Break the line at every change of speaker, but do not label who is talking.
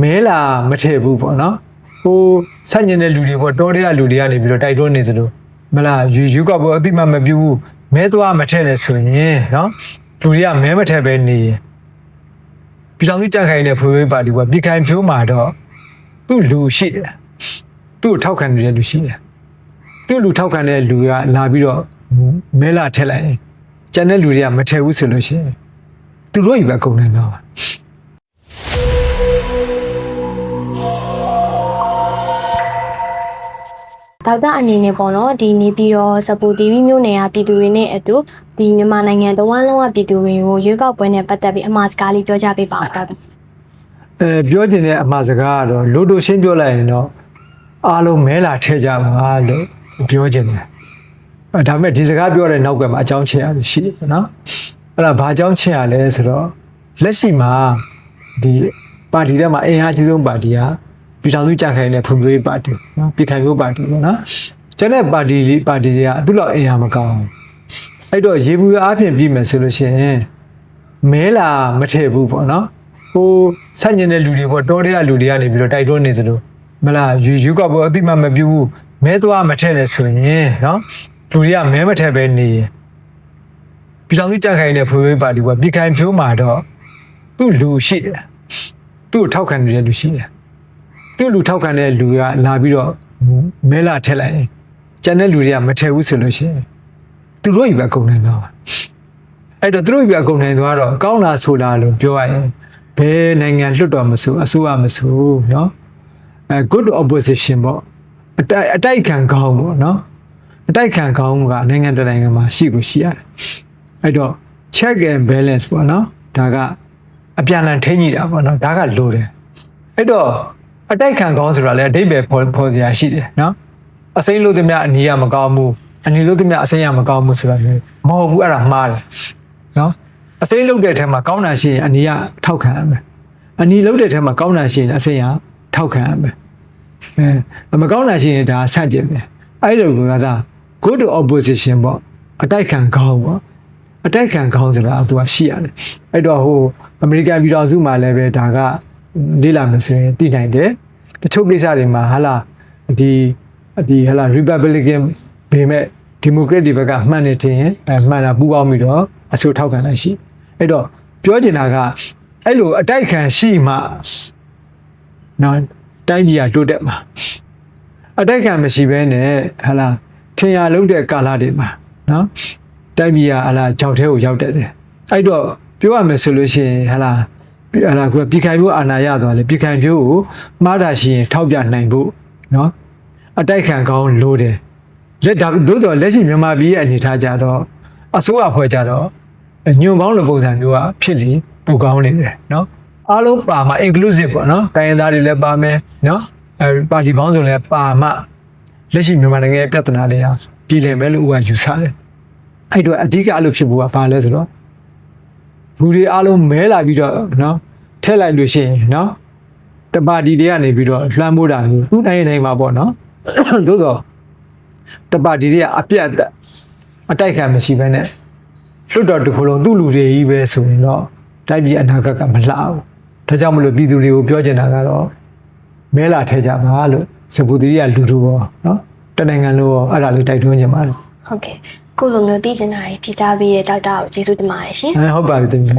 မဲလာမထည့်ဘူးပေါ့နော်ဟိုဆက်ညင်တဲ့လူတွေပေါ့တောတွေကလူတွေကနေပြီးတော့တိုက်တွန်းနေသလိုမလားယူယူကပေါ့အတိမမပြဘူးမဲသွားမထည့်နဲ့ဆိုရင်နော်လူတွေကမဲမထည့်ပဲနေရင်ပြည်တော်စုကြက်ခိုင်တဲ့ဖွေးဖွေးပါတီကပြည်ခိုင်ဖြိုးမှာတော့သူ့လူရှိတယ်သူ့ကိုထောက်ခံနေတဲ့လူရှိတယ်သူ့လူထောက်ခံတဲ့လူကလာပြီးတော့မဲလာထည့်လိုက်ရင်ကျန်တဲ့လူတွေကမထည့်ဘူးဆိုလို့ရှိရင်သူတို့ကြီးပဲအကုန်နိုင်တော့
ဒေါက်တာအနေနဲ့ပေါ့နော်ဒီနေပြီးတော့စပူတီဗီမျိုးနယ်ကပြည်သူတွေနဲ့အတူဒီမြန်မာနိုင်ငံတဝန်းလုံးကပြည်သူတွေကိုရွေးကောက်ပွဲနဲ့ပတ်သက်ပြီးအမှားစကားလေးပြောကြပေးပါဦးဒေါက်တာ
အဲပြောချင်တဲ့အမှားစကားကတော့လို့တို့ရှင်းပြောလိုက်ရင်တော့အားလုံးမဲလာထည့်ကြပါလို့ပြောချင်တယ်အဲဒါပေမဲ့ဒီစကားပြောတဲ့နောက်ကမှာအကြောင်းချင်းရတယ်ရှိတယ်ပေါ့နော်အဲ့ဒါဘာအကြောင်းချင်းရလဲဆိုတော့လက်ရှိမှာဒီပါတီထဲမှာအင်အားကြီးဆုံးပါတီက ပြည်ထောင်စုကြံ့ခိုင်တဲ့ဖွံ့ဖြိုးရေးပါတီနော်ပြည်ခိုင်ဖြိုးပါတီပေါ့နော်ကျန်တဲ့ပါတီလေးပါတီတွေကသူ့လောက်အင်အားမကောင်းဘူးအဲ့တော့ရေဘူးအားဖြင့်ပြည်မယ်ဆိုလို့ရှိရင်မဲလာမထည့်ဘူးပေါ့နော်ဟိုဆက်ညင်တဲ့လူတွေပေါ့တောတွေကလူတွေကနေပြီးတော့တိုက်တွန်းနေသလိုမလားယူယူကပေါ့အတိမမပြဘူးမဲသွားမထည့်နဲ့ဆိုရင်နော်လူတွေကမဲမထည့်ပဲနေရင်ပြည်တော်စုကြက်ခိုင်တဲ့ဖွေးဖွေးပါတီကပြည်ခိုင်ဖြိုးမှာတော့သူ့လူရှိတယ်သူ့ကိုထောက်ခံနေတဲ့လူရှိတယ် သူ့လူထောက်ခံတဲ့လူကလာပြီးတော့မဲလာထက်လိုက်ရင်ကျန်တဲ့လူတွေကမထည့်ဘူးဆိုလို့ရှိရင်သူတို့ယူပဲကုန်နိုင်တော့အဲ့တော့သူတို့ယူပဲကုန်နိုင်သွားတော့ကောင်းလားဆိုလားလို့ပြောရရင်ဘယ်နိုင်ငံလွတ်တော်မဆိုအစိုးရမဆိုနော်အဲ good opposition ပေါ့အတိုက်အတိုက်ခံကောင်းပေါ့နော်အတိုက်ခံကောင်းကနိုင်ငံတကာနိုင်ငံမှာရှိလို့ရှိရတယ်အဲ့တော့ check and balance ပေါ့နော်ဒါကအပြန်အလှန်ထိန်းကြည့်တာပေါ့နော်ဒါကလိုတယ်အဲ့တော့ အတိုက်ခံကောင်းဆိုတာလည်းအတိတ်ပဲပေါ်ပေါ်စရာရှိတယ်နော်အစိမ့်လို့တည်းများအနီးရမကောင်းဘူးအနီးလို့တည်းများအစိမ့်ရမကောင်းဘူးဆိုတာမျိုးမဟုတ်ဘူးအဲ့ဒါမှားတယ်နော်အစိမ့်လို့တဲ့ထဲမှာကောင်းတာရှိရင်အနီးရထောက်ခံရမယ်အနီးလို့တဲ့ထဲမှာကောင်းတာရှိရင်အစိမ့်ရထောက်ခံရမယ်အဲမကောင်းတာရှိရင်ဒါဆန့်ကျင်တယ်အဲ့လိုကသာ good opposition ပေါ့အတိုက်ခံကောင်းပေါ့အတိုက်ခံကောင်းဆိုတာကသူကရှိရတယ်အဲ့တော့ဟိုအမေရိကန်ပြည်တော်စုမှာလည်းပဲဒါက လေ့လာမယ်ဆိုရင်သိနိုင်တယ်တချို့ကိစ္စတွေမှာဟာလာဒီဒီဟာလာ Republican ဘေမဲ့ Democrat တွေဘက်ကမှန်နေတင်ရင်အဲမှန်တာပူပေါင်းပြီးတော့အဆိုထောက်ခံလိုက်ရှိအဲ့တော့ပြောချင်တာကအဲ့လိုအတိုက်ခံရှိမှနော်တိုင်းပြည်ကတိုးတက်မှာအတိုက်ခံမရှိဘဲနဲ့ဟာလာထင်ရလုံးတဲ့ကာလတွေမှာနော်တိုင်းပြည်ကဟာလာကြောက်ထဲကိုရောက်တက်တယ်အဲ့တော့ပြောရမယ်ဆိုလို့ရှိရင်ဟာလာ အဲ့ဒါကပြည်ခိုင်မျိုးအာဏာရသွားလေပြည်ခိုင်မျိုးကိုမှားတာရှိရင်ထောက်ပြနိုင်ဖို့နော်အတိုက်ခံကောင်းလိုတယ်လက်ဒါသို့တော်လက်ရှိမြန်မာပြည်ရဲ့အနေထားကြတော့အစိုးရဖွဲ့ကြတော့ညွန်ပေါင်းလိုပုံစံမျိုးကဖြစ်လေပိုကောင်းနေတယ်နော်အားလုံးပါမှာ inclusive ပေါ့နော်တိုင်းရင်းသားတွေလည်းပါမယ်နော်အဲပါတီပေါင်းစုံလည်းပါမှလက်ရှိမြန်မာနိုင်ငံရဲ့ပြဿနာတွေဟာပြည်လည်မယ်လို့ဦးကယူဆတယ်အဲ့တော့အဓိကအဲ့လိုဖြစ်ဖို့ကဘာလဲဆိုတော့လူတွေအားလုံးမဲလာပြီးတော့နော် ထည့်လိုက်လို့ရှိရင်နော်တပါတီတွေကနေပြီးတော့လွှမ်းမိုးတာမျိုးသူ့နိုင်နိုင်မှာပေါ့နော်သို့တော့တပါတီတွေကအပြတ်အတိုက်ခံမရှိဘဲနဲ့လွတ်တော်တစ်ခုလုံးသူ့လူတွေကြီးပဲဆိုရင်တော့တိုက်ပြည်အနာဂတ်ကမလှဘူးဒါကြောင့်မလို့ပြည်သူတွေကိုပြောချင်တာကတော့မဲလာထဲကြပါလို့စပူတီးရလူတို့ပေါ့နော်တနိုင်ငံလုံးရောအဲ့ဒါလေးတိုက်တွန်းချင်ပါတယ်
ဟုတ်ကဲ့ခုလိုမျိုးတည်ကျင်တာကြီးဖြေကြားပေးတဲ့ဒေါက်တာကိုကျေးဇူးတင်ပါတယ်ရှင်
ဟုတ်ပါပြီတင်ပါ